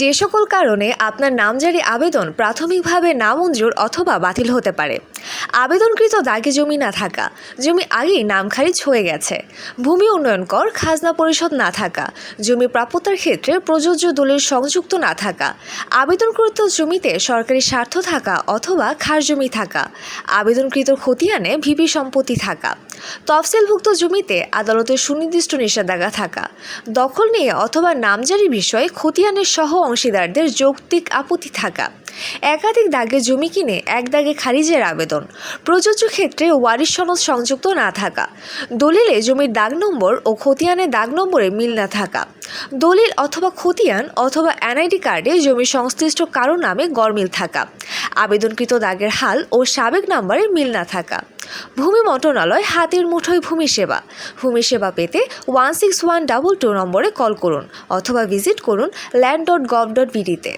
যে সকল কারণে আপনার নামজারি আবেদন প্রাথমিকভাবে নামঞ্জুর অথবা বাতিল হতে পারে। আবেদনকৃত দাগে জমি না থাকা, জমি আগেই নাম খারিজ হয়ে গেছে। ভূমি উন্নয়ন কর, খাজনা পরিশোধ না থাকা, জমি প্রাপ্যতার ক্ষেত্রে প্রযোজ্য দলিল সংযুক্ত না থাকা, আবেদনকৃত জমিতে সরকারি স্বার্থ থাকা অথবা খাস জমি থাকা, আবেদনকৃত খতিয়ানে ভিপি সম্পত্তি থাকা। তফসিলভুক্ত জমিতে আদালতের সুনির্দিষ্ট নিষেধাজ্ঞা থাকা, দখল নিয়ে অথবা নামজারি বিষয়ে খতিয়ানের সহ অংশীদারদের যৌক্তিক আপত্তি থাকা, একাধিক দাগে জমি কিনে এক দাগে খারিজের আবেদন, প্রযোজ্য ক্ষেত্রে ওয়ারিশ সনদ সংযুক্ত না থাকা, দলিলে জমির দাগ নম্বর ও খতিয়ানের দাগ নম্বরে মিল না থাকা, দলিল অথবা খতিয়ান অথবা এনআইডি কার্ডে জমি সংশ্লিষ্ট কারও নামে গরমিল থাকা আবেদনকৃত দাগের হাল ও সাবেক নাম্বারের মিল না থাকা। ভূমি মন্ত্রণালয় হাতের মুঠোয় ভূমি সেবা। ভূমি সেবা পেতে one six one double two নম্বরে কল করুন অথবা ভিজিট করুন ল্যান্ড ডট গভ ডট বিডিতে।